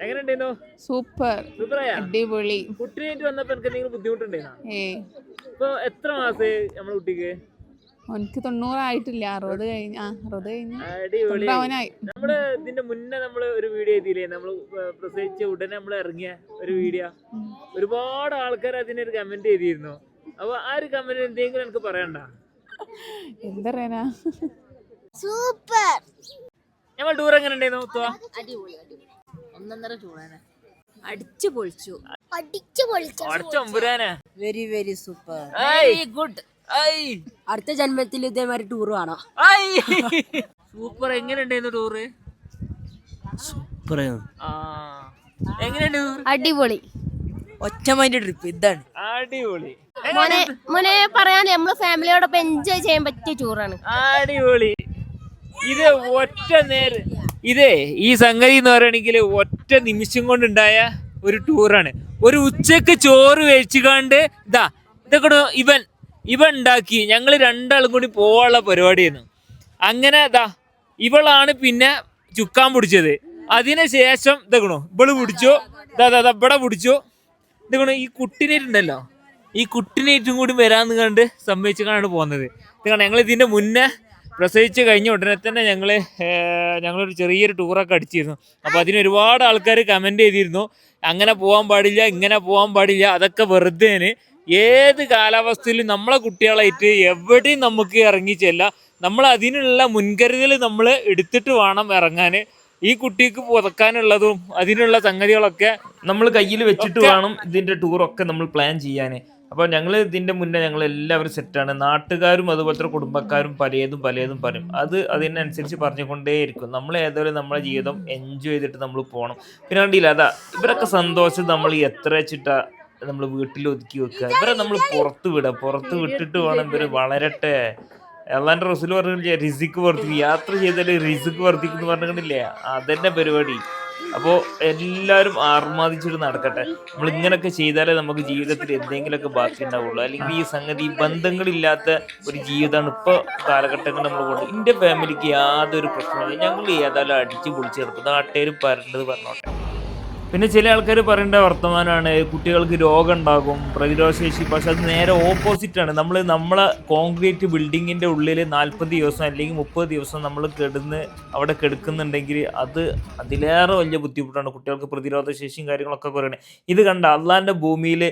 എങ്ങനെയുണ്ടായിരുന്നു സൂപ്പർ. സൂപ്പറായ? അടിപൊളി. കുട്ടിയായിട്ട് വന്നപ്പോ എനിക്ക് എന്തെങ്കിലും ബുദ്ധിമുട്ടുണ്ടായിരുന്നോ ഏ. ഇപ്പൊ എത്ര നമ്മളെ കുട്ടിക്ക്? എനിക്ക് തൊണ്ണൂറായിട്ടില്ല. അറുപത് കഴിഞ്ഞ ആ അറുപത് കഴിഞ്ഞ അടിപൊളി. തൊണ്ണൂറാവനായി നമ്മൾ ഇതിന്റെ മുന്നേ നമ്മൾ ഒരു വീഡിയോ ചെയ്തില്ലേ നമ്മൾ പ്രസവിച്ച ഉടനെ നമ്മൾ ഇറങ്ങിയ ഒരു വീഡിയോ. ഒരുപാട് ആൾക്കാർ അതിനൊരു കമന്റ് ചെയ്തിരുന്നു അപ്പൊ ആ ഒരു കമന്റ് എന്തെങ്കിലും എനിക്ക് പറയണ്ട? എന്താ പറയാനാ സൂപ്പർ. നമ്മൾ ടൂർ എങ്ങനെ ഉണ്ടായിരുന്നു അടിപൊളി അടിപൊളി. ഒന്നൊന്നര ചൂടാണ്. അടിച്ചു പൊളിച്ചു. അടിച്ചു പൊളിച്ചു. അടച്ച ഒമ്പുരാനാ very very super very good അടുത്ത ജന്മത്തിൽ ഇതേമാതിരി ടൂർ വേണോ സൂപ്പർ എങ്ങനെ ഉണ്ടായിരുന്നു ടൂറ് സൂപ്പർ അടിപൊളി. ഒറ്റമൈൻഡ് ട്രിപ്പ് ഇതാണ്. അടിപൊളി. മോനെ മോനെ പറയാൻ നമ്മൾ ഫാമിലിയോടൊപ്പം എൻജോയ് ചെയ്യാൻ പറ്റിയ ടൂറാണ് അടിപൊളി. ഇത് ഒറ്റ നേരം. ഇതേ ഈ സംഗതി എന്ന് പറയുകയാണെങ്കിൽ ഒറ്റ നിമിഷം കൊണ്ടുണ്ടായ ഒരു ടൂറാണ്. ഒരു ഉച്ചയ്ക്ക് ചോറ് കഴിച്ചുകാണ്ട് ഇതാ ഇതൊക്കെ ഇവൻ ഇവൻ ഉണ്ടാക്കി. ഞങ്ങൾ രണ്ടാളും കൂടി പോവാനുള്ള പരിപാടിയായിരുന്നു. അങ്ങനെ ഇതാ ഇവളാണ് പിന്നെ ചുക്കാൻ പിടിച്ചത്. അതിനുശേഷം ഇതാക്കണോ ഇവൾ പിടിച്ചു ഇതാ ഇവിടെ പിടിച്ചു. ഇതാക്കണോ ഈ കുട്ടിനേറ്റുണ്ടല്ലോ. ഈ കുട്ടിനേറ്റും കൂടി വരാന്ന് കണ്ട് സമ്മതിച്ചാണ് പോകുന്നത് ഇതാണ് ഞങ്ങൾ ഇതിന്റെ മുന്നേ പ്രസവിച്ച് കഴിഞ്ഞ ഉടനെ തന്നെ ഞങ്ങൾ ഞങ്ങളൊരു ചെറിയൊരു ടൂറൊക്കെ അടിച്ചിരുന്നു. അപ്പോൾ അതിന് ഒരുപാട് ആൾക്കാർ കമന്റ് ചെയ്തിരുന്നു. അങ്ങനെ പോകാൻ പാടില്ല ഇങ്ങനെ പോകാൻ പാടില്ല അതൊക്കെ വെറുതെ ഏത് കാലാവസ്ഥയിലും നമ്മളെ കുട്ടികളായിട്ട് എവിടെയും നമുക്ക് ഇറങ്ങി ചെല്ലാം. നമ്മൾ അതിനുള്ള മുൻകരുതൽ നമ്മൾ എടുത്തിട്ട് വേണം ഇറങ്ങാൻ ഈ കുട്ടിക്ക് പുതക്കാനുള്ളതും അതിനുള്ള സംഗതികളൊക്കെ നമ്മൾ കയ്യിൽ വെച്ചിട്ട് വേണം ഇതിന്റെ ടൂറൊക്കെ നമ്മൾ പ്ലാൻ ചെയ്യാൻ അപ്പോൾ ഞങ്ങൾ ഇതിന്റെ മുന്നേ ഞങ്ങൾ എല്ലാവരും സെറ്റാണ് നാട്ടുകാരും അതുപോലത്തെ കുടുംബക്കാരും പലതും പലതും പറയും. അത് അതിനനുസരിച്ച് പറഞ്ഞുകൊണ്ടേയിരിക്കും. നമ്മൾ ഏതായാലും നമ്മളെ ജീവിതം എൻജോയ് ചെയ്തിട്ട് നമ്മൾ പോകണം പിന്നെ കണ്ടില്ല അതാ ഇവരൊക്കെ സന്തോഷം നമ്മൾ എത്ര വെച്ചിട്ടാ നമ്മൾ വീട്ടിൽ ഒതുക്കി വെക്കുക. ഇവരെ നമ്മൾ പുറത്ത് വിടുക. പുറത്ത് വിട്ടിട്ട് വേണം ഇവർ വളരട്ടെ. അള്ളാന്റെ റസൂൽ പറഞ്ഞില്ലേ റിസിക്ക് വർദ്ധിക്കും. യാത്ര ചെയ്താൽ റിസിക്ക് വർദ്ധിക്കുന്നു പറഞ്ഞിട്ടില്ലേ അതന്നെ പരിപാടി. അപ്പോൾ എല്ലാവരും ആർമാദിച്ചിട്ട് നടക്കട്ടെ. നമ്മൾ ഇങ്ങനൊക്കെ ചെയ്താലേ നമുക്ക് ജീവിതത്തിൽ എന്തെങ്കിലുമൊക്കെ ബാക്കി ഉണ്ടാവുള്ളൂ. അല്ലെങ്കിൽ ഈ സംഗതി ബന്ധങ്ങളില്ലാത്ത ഒരു ജീവിതമാണ് ഇപ്പോൾ കാലഘട്ടങ്ങൾ നമ്മൾ കൊണ്ട്. എന്റെ ഫാമിലിക്ക് യാതൊരു പ്രശ്നമില്ല ഞങ്ങൾ ഏതായാലും അടിച്ച് പൊളിച്ച് കിടക്കും നാട്ടുകാർ പറഞ്ഞത് പറഞ്ഞോട്ടെ. പിന്നെ ചില ആൾക്കാർ പറയേണ്ട വർത്തമാനമാണ് കുട്ടികൾക്ക് രോഗം ഉണ്ടാകും പ്രതിരോധശേഷി പക്ഷെ അത് നേരെ ഓപ്പോസിറ്റാണ് നമ്മൾ നമ്മളെ കോൺക്രീറ്റ് ബിൽഡിങ്ങിന്റെ ഉള്ളിൽ നാൽപ്പത് ദിവസം അല്ലെങ്കിൽ മുപ്പത് ദിവസം നമ്മൾ കിടന്ന് അവിടെ കിടക്കുന്നുണ്ടെങ്കിൽ അത് അതിലേറെ വലിയ ബുദ്ധിമുട്ടാണ്. കുട്ടികൾക്ക് പ്രതിരോധശേഷിയും കാര്യങ്ങളൊക്കെ കുറയണേ. ഇത് കണ്ട അള്ളാന്റെ ഭൂമിയിൽ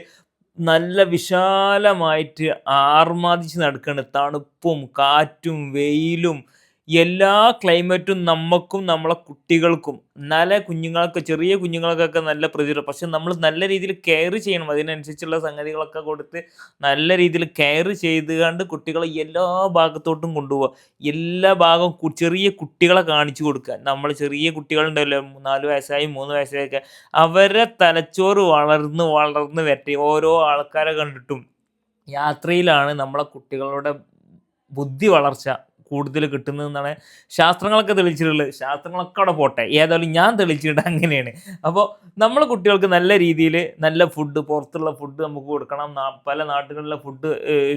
നല്ല വിശാലമായിട്ട് ആർമാദിച്ച് നടക്കുകയാണ് തണുപ്പും കാറ്റും വെയിലും എല്ലാ ക്ലൈമറ്റും നമുക്കും നമ്മളെ കുട്ടികൾക്കും നല്ല കുഞ്ഞുങ്ങൾക്ക് ചെറിയ കുഞ്ഞുങ്ങൾക്കൊക്കെ നല്ല പ്രതിരോധം. പക്ഷെ നമ്മൾ നല്ല രീതിയിൽ കെയർ ചെയ്യണം. അതിനനുസരിച്ചുള്ള സംഗതികളൊക്കെ കൊടുത്ത് നല്ല രീതിയിൽ കെയർ ചെയ്ത് കണ്ട് കുട്ടികളെ എല്ലാ ഭാഗത്തോട്ടും കൊണ്ടുപോവുക എല്ലാ ഭാഗവും ചെറിയ കുട്ടികളെ കാണിച്ചു കൊടുക്കുക. നമ്മൾ ചെറിയ കുട്ടികളുണ്ടല്ലോ നാല് വയസ്സായി മൂന്ന് വയസ്സായൊക്കെ. അവരെ തലച്ചോറ് വളർന്ന് വളർന്ന് വരട്ടെ. ഓരോ ആൾക്കാരെ കണ്ടിട്ടും യാത്രയിലാണ് നമ്മളെ കുട്ടികളുടെ ബുദ്ധി വളർച്ച. കൂടുതൽ കിട്ടുന്നതെന്നാണ് ശാസ്ത്രങ്ങളൊക്കെ തെളിയിച്ചിട്ടുള്ളത്. ശാസ്ത്രങ്ങളൊക്കെ അവിടെ പോട്ടെ. ഏതായാലും ഞാൻ തെളിയിച്ചിട്ട് അങ്ങനെയാണ്. അപ്പോൾ നമ്മൾ കുട്ടികൾക്ക് നല്ല രീതിയിൽ നല്ല ഫുഡ് പുറത്തുള്ള ഫുഡ് നമുക്ക് കൊടുക്കണം. പല നാട്ടുകളിലെ ഫുഡ്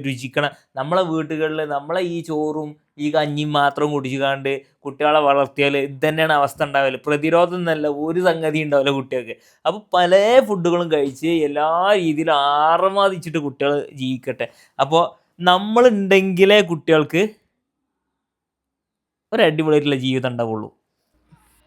രുചിക്കണം. നമ്മളെ വീട്ടുകളിൽ നമ്മളെ ഈ ചോറും ഈ കഞ്ഞിയും മാത്രം കുടിച്ചുകാണ്ട് കുട്ടികളെ വളർത്തിയാൽ ഇത് തന്നെയാണ് അവസ്ഥ ഉണ്ടാവില്ല പ്രതിരോധം എന്നല്ല ഒരു സംഗതി ഉണ്ടാവില്ല കുട്ടികൾക്ക്. അപ്പോൾ പല ഫുഡുകളും കഴിച്ച് എല്ലാ രീതിയിലും ആർമാദിച്ചിട്ട് കുട്ടികൾ ജീവിക്കട്ടെ. അപ്പോൾ നമ്മളുണ്ടെങ്കിലേ കുട്ടികൾക്ക് ഒരു അടിപൊളിയായിട്ടുള്ള ജീവിതം ഉണ്ടാവുള്ളൂ.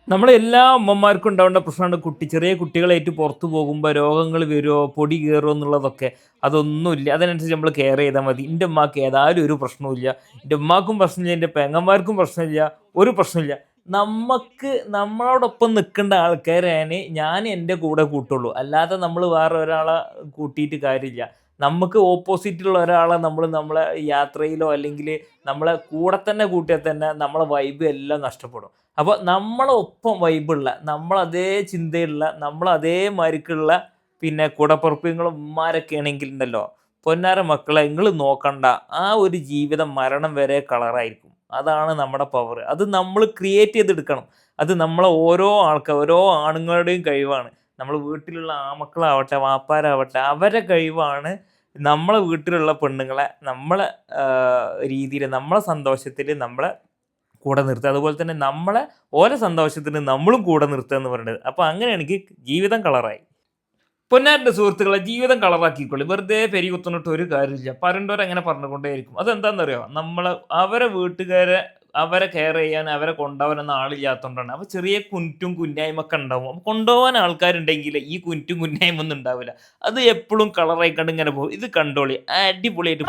നമ്മളെ എല്ലാ അമ്മമാർക്കും ഉണ്ടാവേണ്ട പ്രശ്നമാണ് കുട്ടി ചെറിയ കുട്ടികളായിട്ട് പുറത്തു പോകുമ്പോൾ രോഗങ്ങൾ വരുമോ പൊടി കയറുമോ എന്നുള്ളതൊക്കെ. അതൊന്നുമില്ല. അതിനനുസരിച്ച് നമ്മൾ കെയർ ചെയ്താൽ മതി. എന്റെ ഉമ്മാക്ക് ഏതായാലും ഒരു പ്രശ്നവുമില്ല. എന്റെ ഉമ്മാക്കും പ്രശ്നമില്ല എന്റെ പെങ്ങന്മാർക്കും പ്രശ്നമില്ല ഒരു പ്രശ്നമില്ല നമുക്ക് നമ്മളോടൊപ്പം നിൽക്കേണ്ട ആൾക്കാരെ ഞാൻ എന്റെ കൂടെ കൂട്ടുള്ളൂ. അല്ലാതെ നമ്മൾ വേറെ ഒരാളെ കൂട്ടിയിട്ട് കാര്യമില്ല. നമുക്ക് ഓപ്പോസിറ്റുള്ള ഒരാളെ നമ്മൾ നമ്മളെ യാത്രയിലോ അല്ലെങ്കിൽ നമ്മളെ കൂടെ തന്നെ കൂട്ടിയാൽ തന്നെ നമ്മളെ വൈബ് എല്ലാം നഷ്ടപ്പെടും. അപ്പോൾ നമ്മളൊപ്പം വൈബുള്ള നമ്മളതേ ചിന്തയുള്ള നമ്മളതേ മാരിക്കുള്ള പിന്നെ കൂടപ്പുറപ്പുകളും ഉമ്മാരൊക്കെ ആണെങ്കിൽ ഉണ്ടല്ലോ പൊന്നാര മക്കളെ നിങ്ങൾ നോക്കണ്ട. ആ ഒരു ജീവിതം മരണം വരെ കളറായിരിക്കും. അതാണ് നമ്മുടെ പവർ അത് നമ്മൾ ക്രിയേറ്റ് ചെയ്തെടുക്കണം. അത് നമ്മളെ ഓരോ ആൾക്കാർ ഓരോ ആണുങ്ങളുടെയും കഴിവാണ്. നമ്മൾ വീട്ടിലുള്ള ആമക്കളാവട്ടെ വാപ്പാരാവട്ടെ അവരെ കഴിവാണ് നമ്മളെ വീട്ടിലുള്ള പെണ്ണുങ്ങളെ നമ്മളെ രീതിയിൽ നമ്മളെ സന്തോഷത്തിൽ നമ്മളെ കൂടെ നിർത്തുക. അതുപോലെ തന്നെ നമ്മളെ ഓരോ സന്തോഷത്തിന് നമ്മളും കൂടെ നിർത്തുക എന്ന് പറയുന്നത്. അപ്പോൾ അങ്ങനെയാണെങ്കിൽ ജീവിതം കളറായി. പൊന്നാരുടെ സുഹൃത്തുക്കളെ ജീവിതം കളറാക്കിക്കൊള്ളി വെറുതെ പെരി കുത്തുന്നിട്ട് ഒരു കാര്യമില്ല. പരണ്ടോർ അങ്ങനെ പറഞ്ഞുകൊണ്ടേയിരിക്കും. അതെന്താണെന്നറിയോ നമ്മൾ അവരെ വീട്ടുകാരെ അവരെ കെയർ ചെയ്യാൻ അവരെ കൊണ്ടുപോകാനൊന്നും ആളില്ലാത്തതുകൊണ്ടാണ് അപ്പോൾ ചെറിയ കുന്റും കുന്നായ്മൊക്കെ ഉണ്ടാവും. അപ്പോൾ കൊണ്ടുപോകാൻ ആൾക്കാരുണ്ടെങ്കിൽ ഈ കുന്റും കുന്നായ്മ ഒന്നും ഉണ്ടാവില്ല. അത് എപ്പോഴും കളറായി കണ്ട് ഇങ്ങനെ പോകും. ഇത് കണ്ടോളി. അടിപൊളിയായിട്ട്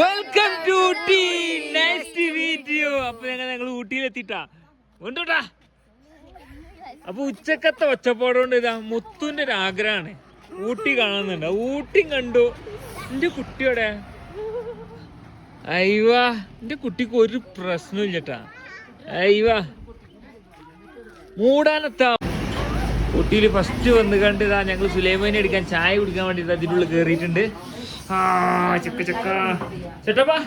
welcome to Ooty nice to meet you അപ്പൊ ഞങ്ങൾ ഞങ്ങൾ ഊട്ടിയിലെത്തിട്ടാ. ഉണ്ടോട്ടാ അപ്പൊ ഉച്ചക്കത്തെ ഒച്ചപ്പാടുകൊണ്ട് ഇതാ മുത്തുന്റെ ഒരു ആഗ്രഹമാണ് ഊട്ടി കാണുന്നുണ്ട്. ഊട്ടി കണ്ടു. എന്റെ കുട്ടിയോടെ? അയ്യവാ എന്റെ കുട്ടിക്ക് ഒരു പ്രശ്നവും ഇല്ലട്ടാ അയ്യവാ മൂടാനെത്താ. ഊട്ടിയിൽ ഫസ്റ്റ് വന്ന് കണ്ട് ഇതാ ഞങ്ങൾ സുലൈമാനി അടിക്കാൻ ചായ കുടിക്കാൻ വേണ്ടി ഇതാ ഇതിന്റെ ഉള്ളിൽ കയറിയിട്ടുണ്ട് ആ ചക്ക ചക്ക. ചേട്ടപ്പാ.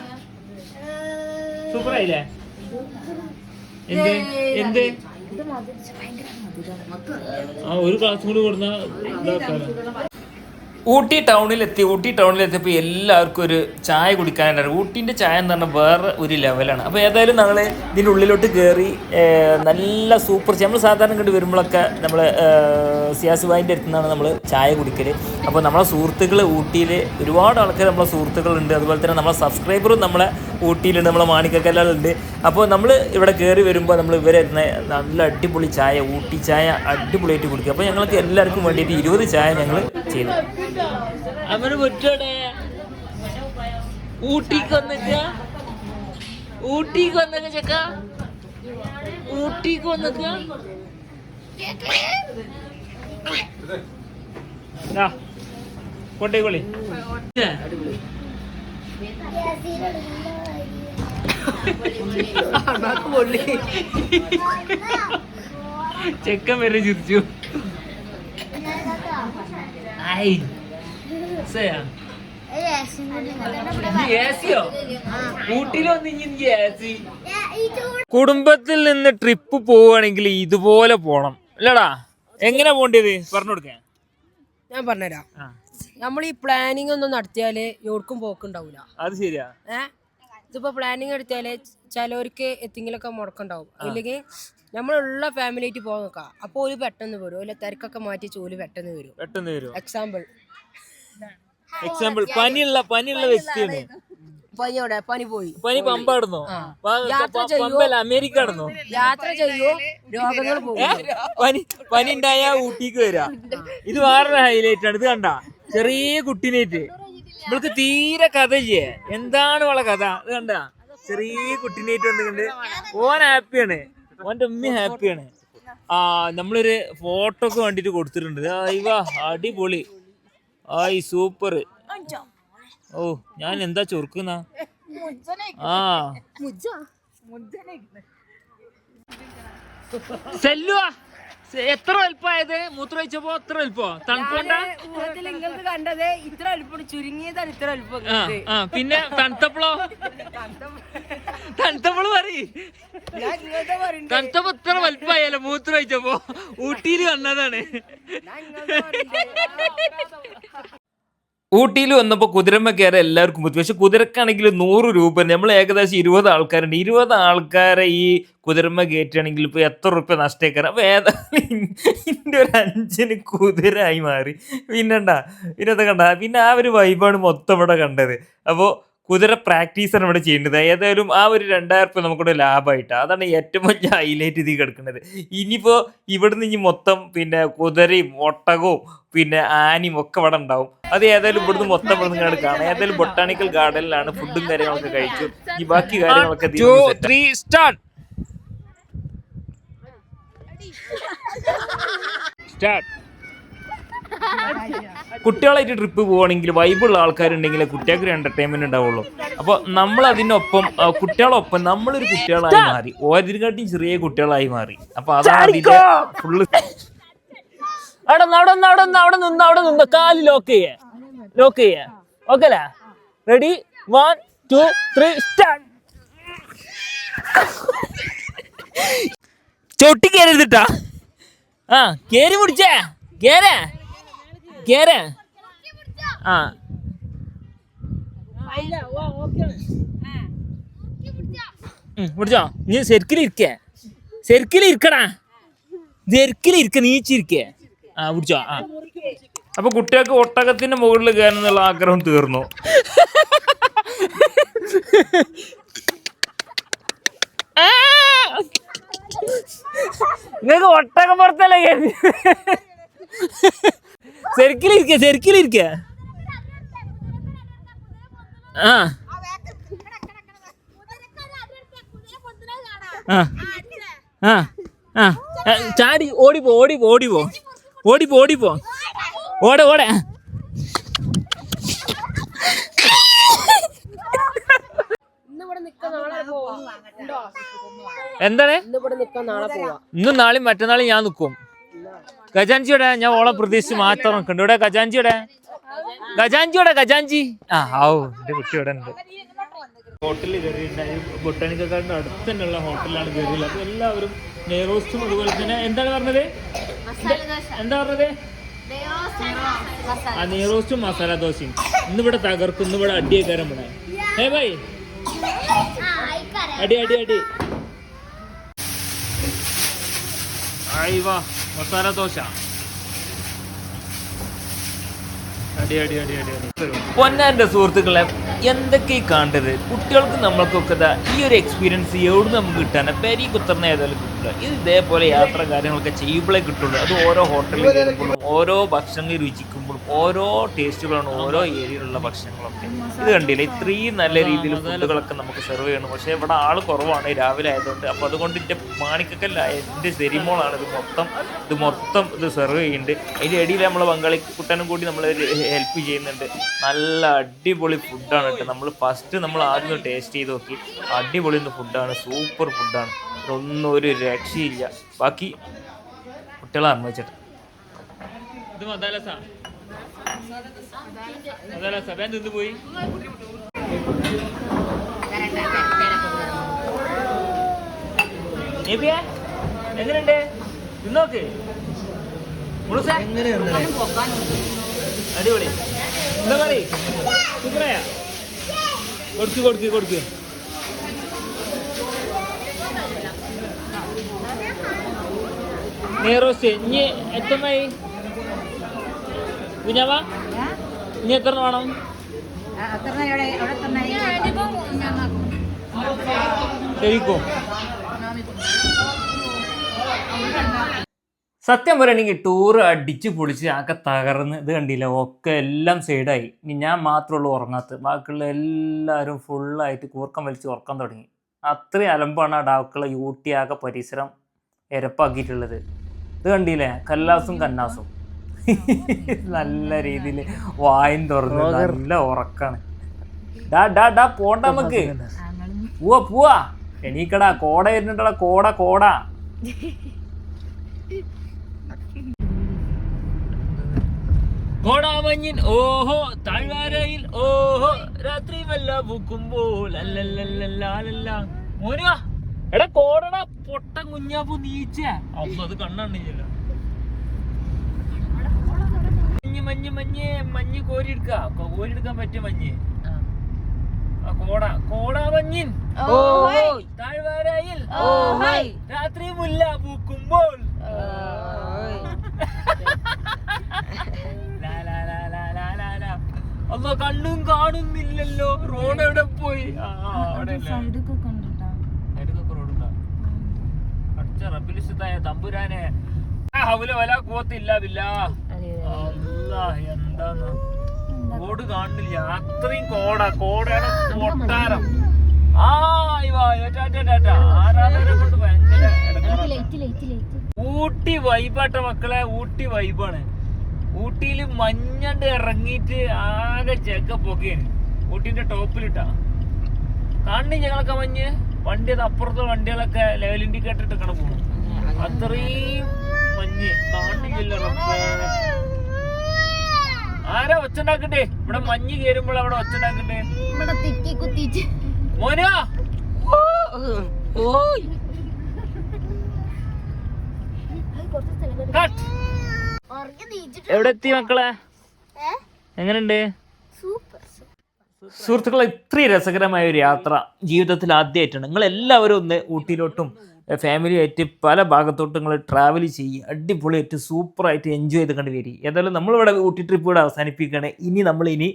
സൂപ്പർ ആയില്ലേ എന്ത്? എന്ത് ആ ഒരു ക്ലാസ് കൂടി ഊട്ടി ടൗണിലെത്തി ഊട്ടി ടൗണിലെത്തിയപ്പോൾ എല്ലാവർക്കും ഒരു ചായ കുടിക്കാനായിട്ട് ഊട്ടീന്റെ ചായ എന്ന് പറഞ്ഞാൽ വേറെ ഒരു ലെവലാണ് അപ്പോൾ ഏതായാലും ഞങ്ങൾ ഇതിന്റെ ഉള്ളിലോട്ട് കയറി നല്ല സൂപ്പർ ചായ. നമ്മൾ സാധാരണ ഇങ്ങോട്ട് വരുമ്പോഴൊക്കെ നമ്മൾ സിയാസ് ബായിന്റെ അടുത്തുനിന്നാണ് നമ്മൾ ചായ കുടിക്കൽ അപ്പോൾ നമ്മളെ സുഹൃത്തുക്കൾ ഊട്ടിയിൽ ഒരുപാട് ആൾക്കാർ നമ്മളെ സുഹൃത്തുക്കളുണ്ട്. അതുപോലെ തന്നെ നമ്മളെ സബ്സ്ക്രൈബറും നമ്മളെ ഊട്ടിയിലുണ്ട് നമ്മളെ മാണിക്കക്കല്ലുണ്ട് അപ്പോൾ നമ്മൾ ഇവിടെ കയറി വരുമ്പോൾ നമ്മൾ ഇവരെ നല്ല അടിപൊളി ചായ ഊട്ടി ചായ അടിപൊളിയായിട്ട് കുടിക്കും. അപ്പോൾ ഞങ്ങൾക്ക് എല്ലാവർക്കും വേണ്ടിയിട്ട് ഇരുപത് ചായ ഞങ്ങൾ ചെയ്തു. ഊട്ടിക്ക് വന്നിട്ട്? ഊട്ടിക്ക് വന്നക്ക ചക്ക? ഊട്ടിക്ക് വന്നക്ക കൊണ്ടേക്കോളി ചെക്കൻ വരെ ചിരിച്ചു. കുടുംബത്തിൽ നിന്ന് ട്രിപ്പ് പോവുകയാണെങ്കിൽ ഇതുപോലെ പോണം. അല്ലടാ എങ്ങനെ പോണ്ടത് പറഞ്ഞു കൊടുക്കാൻ ഞാൻ പറഞ്ഞുതരാം. നമ്മൾ ഈ പ്ലാനിങ് ഒന്നും നടത്തിയാൽ എവിടേക്കും പോക്കുണ്ടാവില്ല അത് ശരിയാ. ഏ? ഇതിപ്പോ പ്ലാനിങ് എടുത്താൽ ചിലവർക്ക് എത്തിങ്കിലൊക്കെ മുടക്കുണ്ടാവും. അല്ലെങ്കിൽ നമ്മളുള്ള ഫാമിലി ആയിട്ട് പോകാൻ നോക്കാം. അപ്പോൾ ഒരു പെട്ടെന്ന് വരും. അല്ലെ തിരക്കൊക്കെ മാറ്റി ജോലി പെട്ടെന്ന് വരും. പെട്ടെന്ന് വരും? എക്സാമ്പിൾ എക്സാമ്പിൾ പനിയുള്ള പനിയുള്ള വ്യക്തിയാണ്. പനി എവിടെ? പനി പോയി. പനി പമ്പാടുന്നോ? യാത്ര അമേരിക്ക ആടുന്നോ യാത്ര ചെയ്യോ? രോഗങ്ങൾ പോകും. പനി പനി ഉണ്ടായ ഊട്ടിക്ക് വരാ. ഇത് വേറൊരു ഹൈലൈറ്റ് ആണ്. ഇത് കണ്ട? ചെറിയ കുട്ടീനേറ്റ്. ഇവൾക്ക് തീരെ കഥ ചെയ്യേ എന്താണ് അവളെ കഥ? അത് കണ്ട? ചെറിയ കുട്ടീനേറ്റ് വന്നിട്ടുണ്ട്. ഓൻ ഹാപ്പിയാണ്. ഓന്റെ ഉമ്മ ഹാപ്പിയാണ്. ആ നമ്മളൊരു ഫോട്ടോക്ക് വേണ്ടിട്ട് കൊടുത്തിട്ടുണ്ട്. അയ്യ അടിപൊളി. ആയി സൂപ്പർ. ഓ ഞാൻ എന്താ ചൊറുക്കുന്ന? ആ. സെല്ലുവാ. എത്ര വലുപ്പമായത്? മൂത്രമൊഴിച്ചപ്പോ എത്ര വലുപ്പോ? തണുപ്പുണ്ട നിങ്ങൾക്ക് കണ്ടത് ഇത്ര എളുപ്പം ചുരുങ്ങിയതാണ് ഇത്ര എളുപ്പം പിന്നെ തണുത്തപ്പളോ? തണുത്തപ്പൾ പറയ്. തണുത്തപ്പോ ഇത്ര വലുപ്പമായാലോ മൂത്രമൊഴിച്ചപ്പോ ഊട്ടിയിൽ വന്നതാണ്. ഊട്ടിയിൽ വന്നപ്പോൾ കുതിരമ്മ കയറി എല്ലാവർക്കും ബുദ്ധി പക്ഷെ കുതിരക്കാണെങ്കിൽ നൂറ് രൂപ നമ്മൾ ഏകദേശം ഇരുപത് ആൾക്കാരുണ്ട്. ഇരുപത് ആൾക്കാരെ ഈ കുതിരമ്മ കയറ്റുകയാണെങ്കിൽ ഇപ്പോൾ എത്ര റുപ്യ നഷ്ടേക്കാരം അപ്പോൾ ഏതായാലും ഇതിന്റെ ഒരു അഞ്ചിന് കുതിരയായി മാറി. പിന്നെണ്ടാ അത് കണ്ട? പിന്നെ ആ ഒരു വൈബാണ് മൊത്തം ഇവിടെ കണ്ടത്. അപ്പോൾ കുതിര പ്രാക്ടീസാണ് ഇവിടെ ചെയ്യേണ്ടത്. ഏതായാലും ആ ഒരു രണ്ടായിരം റുപ്യ നമുക്കിവിടെ ലാഭമായിട്ട്. അതാണ് ഏറ്റവും വലിയ ഹൈലൈറ്റ് ഇതിൽ കിടക്കുന്നത്. ഇനിയിപ്പോൾ ഇവിടുന്ന് ഇനി മൊത്തം പിന്നെ കുതിരയും ഒട്ടകവും പിന്നെ ആനയും ഒക്കെ ഇവിടെ ഉണ്ടാവും. അത് ഏതായാലും ഇവിടുന്ന് മൊത്തം ഇവിടുന്ന് നിന്ന് കാണാം ഏതായാലും ബൊട്ടാണിക്കൽ ഗാർഡനിലാണ് ഫുഡും കാര്യങ്ങളൊക്കെ കഴിച്ചു. ഈ ബാക്കി കാര്യങ്ങളൊക്കെ സ്റ്റാർട്ട് കുട്ടികളായിട്ട് ട്രിപ്പ് പോവുകയാണെങ്കിൽ വൈബുള്ള ആൾക്കാരുണ്ടെങ്കിൽ കുട്ടികൾക്ക് ഒരു എന്റർടൈൻമെന്റ് ഉണ്ടാവുള്ളൂ. അപ്പോൾ നമ്മൾ അതിനൊപ്പം കുട്ടികളൊപ്പം നമ്മളൊരു കുട്ടികളായി മാറി. ഓരോരുത്തരും ചെറിയ കുട്ടികളായി മാറി. അപ്പൊ അതാണ് അതിന്റെ ഫുള്ള് അവിടെ നിന്ന് അവിടെ നിന്ന് അവിടെ നിന്ന് അവിടെ നിന്ന് അവിടെ നിന്ന്. കാൽ ലോക്ക് ചെയ്യേ. ലോക്ക് ചെയ്യേ. ഓക്കെ അല്ലേ? Ready one two three start ചൊട്ടി കയറിട്ടാ ആ കേറി പിടിച്ചേ കേരേ കേര ആ. പിടിച്ചോ. നീ ശരിക്കലിരിക്കേ ശരിക്കിലിരിക്കടാ ശരിക്കലിരിക്ക നീച്ചിരിക്കേ ആ പിടിച്ചോ. ആ. അപ്പൊ കുട്ടികൾക്ക് ഒട്ടകത്തിന്റെ മുകളിൽ കയറുന്നുള്ള ആഗ്രഹം തീർന്നു! നിങ്ങൾക്ക് ഒട്ടകം പുറത്തല്ലേ കയറി ശരിക്കിലിരിക്ക ശരിക്കിലിരിക്ക. ആ. ആ. ആ. ചാടി ഓടിപ്പോ ഓടിപ്പോ ഓടിപ്പോ ഓടിപ്പോ ഓടിപ്പോ ഓടെ ഓടെ എന്താണ്? ഇന്നും നാളെയും മറ്റന്നാളും ഞാൻ നിൽക്കും. ഖജാൻജിയുടെ ഞാൻ ഓളെ പ്രതീക്ഷിച്ച് മാറ്റം കണ്ടു ഇവിടെ ഖജാൻജിയുടെ? ഖജാൻജിയുടെ ഖജാൻജി? ആ ആവൂ എന്റെ കുട്ടി ഇവിടെ ഉണ്ട്. ഹോട്ടലിൽ കയറിയിട്ടുണ്ടായി ബൊട്ടാനിക്കൽ ഗാർഡൻ അടുത്ത് തന്നെയുള്ള ഹോട്ടലിലാണ് കയറിയത്. അപ്പൊ എല്ലാവരും നെയ്റോസ്റ്റും അതുപോലെ തന്നെ എന്താണ് പറഞ്ഞത്? എന്താ പറഞ്ഞത്? ആ നെയ്റോസ്റ്റും മസാല ദോശയും. ഇന്നിവിടെ തകർക്കും. ഇന്നിവിടെ അടിയേക്കാരം ഇവിടെ ഏ ബൈ. അടി അടി അടി. ആയി വാ മസാല ദോശ. പൊന്നാന്റെ സുഹൃത്തുക്കളെ എന്തൊക്കെ ഈ കാണേണ്ടത് കുട്ടികൾക്ക് നമ്മൾക്കൊക്കെ ഈ ഒരു എക്സ്പീരിയൻസ് എവിടെ നമുക്ക് കിട്ടാനാ? പെരി കുത്തർന്ന ഏതായാലും കിട്ടില്ല ഇത് ഇതേപോലെ യാത്ര കാര്യങ്ങളൊക്കെ ചെയ്യുമ്പോഴേ കിട്ടുള്ളൂ. അത് ഓരോ ഹോട്ടലിൽ കയറുമ്പോഴും ഓരോ ഭക്ഷണങ്ങൾ രുചിക്കുമ്പോഴും ഓരോ ടേസ്റ്റുകളാണ് ഓരോ ഏരിയയിലുള്ള ഭക്ഷണങ്ങളൊക്കെ. ഇത് കണ്ടില്ല? ഇത്രയും നല്ല രീതിയിൽ ഫുഡുകളൊക്കെ നമുക്ക് സെർവ് ചെയ്യണം. പക്ഷേ ഇവിടെ ആൾ കുറവാണ് രാവിലെ ആയതുകൊണ്ട്. അപ്പോൾ അതുകൊണ്ട് എന്റെ മാണിക്കക്കല്ലായ എന്റെ സെരിമോളാണ് ഇത് മൊത്തം ഇത് മൊത്തം ഇത് സെർവ് ചെയ്യുന്നുണ്ട്. അതിന്റെ ഇടയിൽ നമ്മൾ പങ്കാളി കുട്ടനും കൂടി നമ്മൾ ഹെൽപ്പ് ചെയ്യുന്നുണ്ട്. നല്ല അടിപൊളി ഫുഡാണ് കേട്ടോ. നമ്മൾ ഫസ്റ്റ് നമ്മൾ ആദ്യം ടേസ്റ്റ് ചെയ്ത് നോക്കി. അടിപൊളി ഫുഡാണ് സൂപ്പർ ഫുഡാണ് ഇതൊന്നും ഒരു രക്ഷയില്ല. ബാക്കി കുട്ടികളെ അനുഭവിച്ചിട്ട് ഇത് പോയി? എങ്ങനെയുണ്ട്? നിന്നോക്ക്? അടിപൊളി. എന്താ കളി? കൊടുക്കുക കൊടുക്ക് കൊടുക്ക് കൊടുക്ക്. നെയ്റോസ്റ്റ് ഇനി എത്രണ്ണായി കുഞ്ഞാവ ഇനി എത്ര വേണം ശരിക്കും സത്യം പറയുകയാണെങ്കിൽ ടൂർ അടിച്ച് പൊളിച്ച് ആകെ തകർന്ന് ഇത് കണ്ടില്ല? ഒക്കെ എല്ലാം സൈഡായി. ഇനി ഞാൻ മാത്രമുള്ളൂ ഉറങ്ങാത്ത ബാക്കിയുള്ള എല്ലാവരും ഫുള്ളായിട്ട് കൂർക്കം വലിച്ച് ഉറക്കാൻ തുടങ്ങി. അത്രയും അലമ്പാണ് ആ ഡാക്കുള്ള യൂട്ടി ആകെ പരിസരം എരപ്പാക്കിയിട്ടുള്ളത്. ഇത് കണ്ടില്ലേ? കല്ലാസും കന്നാസും. നല്ല രീതിയിൽ വായും തുറന്ന് നല്ല ഉറക്കാണ്. ഡാ ഡാ ഡാ പോണ്ട നമുക്ക്. പൂവാ പൂവാ. എണീക്കടാ കോട വരുന്നുണ്ടടാ കോട കോട. കോടാമഞ്ഞിൻ ഓഹോ താഴ്വാരയിൽ ഓഹോ. രാത്രി വല്ല പൂക്കുമ്പോൾ അല്ലല്ലല്ലല്ല മോനുവാ. എടാ കോടട പൊട്ട കുഞ്ഞാപ്പു നീച്ച അപ്പൊ അത് കണ്ണണ്ണില്ല മഞ്ഞ് മഞ്ഞ് മഞ്ഞ് മഞ്ഞ് കോരിയെടുക്ക കോരിയെടുക്കാൻ പറ്റിയ മഞ്ഞ് ആ കോട മഞ്ഞിൻ താഴ്വാരയിൽ രാത്രി മുല്ല പൂക്കുമ്പോൾ ലാ, ലാ, ലാ, ലാ, ലാ, ലാ, ലാ. അമ്മ കണ്ണും കാണുന്നില്ലല്ലോ റോഡ് എവിടെ പോയി ആ, അവിടെ അടിച്ച റബ്ബിലിസ്തായ ആ, ഹൗല വല കൂവത്തില്ല ബില്ലാ. എന്താന്ന്. റോഡ് കാണുന്നില്ല അത്രയും കോട. കോടയുടെ കൊട്ടാരം. ആ ഇവാ. ആരാധകരെ കൊണ്ട് ഭയങ്കര. ഊട്ടി വൈബാട്ട മക്കളെ ഊട്ടി വൈബാണ്. ഊട്ടിയിൽ മഞ്ഞണ്ട് ഇറങ്ങിയിട്ട് ആകെ ചെക്ക ചെക്കപ്പൊക്കെയാണ്. ഊട്ടിന്റെ ടോപ്പിലിട്ടാ. കാണുന്നു ഞങ്ങളൊക്കെ മഞ്ഞ്? വണ്ടി അത് അപ്പുറത്തെ വണ്ടികളൊക്കെ ലെവൽ ഇൻഡിക്കേറ്റർ ഇട്ടൊക്കെ പോകണം അത്രയും മഞ്ഞ്. കാണുന്നില്ല റബ്ബേ. ആരാ ഒച്ചുണ്ടാക്കണ്ടേ? ഇവിടെ മഞ്ഞ് കയറുമ്പോൾ അവിടെ ഒച്ചുണ്ടാക്കണ്ടേ? മോനാ? കട്ട്. എവിടെ എത്തി മക്കളെ? എങ്ങനെയുണ്ട്? സുഹൃത്തുക്കളെ ഇത്രയും രസകരമായ ഒരു യാത്ര ജീവിതത്തിൽ ആദ്യമായിട്ടാണ്. നിങ്ങൾ എല്ലാവരും ഒന്ന് ഊട്ടിയിലോട്ടും ഫാമിലിയായിട്ട് പല ഭാഗത്തോട്ടും നിങ്ങൾ ട്രാവൽ ചെയ്യുക അടിപൊളിയായിട്ട് സൂപ്പറായിട്ട് എൻജോയ് ചെയ്ത് കണ്ട് വരിക ഏതായാലും നമ്മളിവിടെ ഊട്ടി ട്രിപ്പ് ഇവിടെ അവസാനിപ്പിക്കുകയാണ്. ഇനി നമ്മൾ ഇനി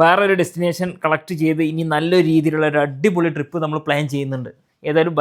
വേറൊരു ഡെസ്റ്റിനേഷൻ കളക്ട് ചെയ്ത് ഇനി നല്ല രീതിയിലുള്ള ഒരു അടിപൊളി ട്രിപ്പ് നമ്മൾ പ്ലാൻ ചെയ്യുന്നുണ്ട്. ഏതായാലും ബൈ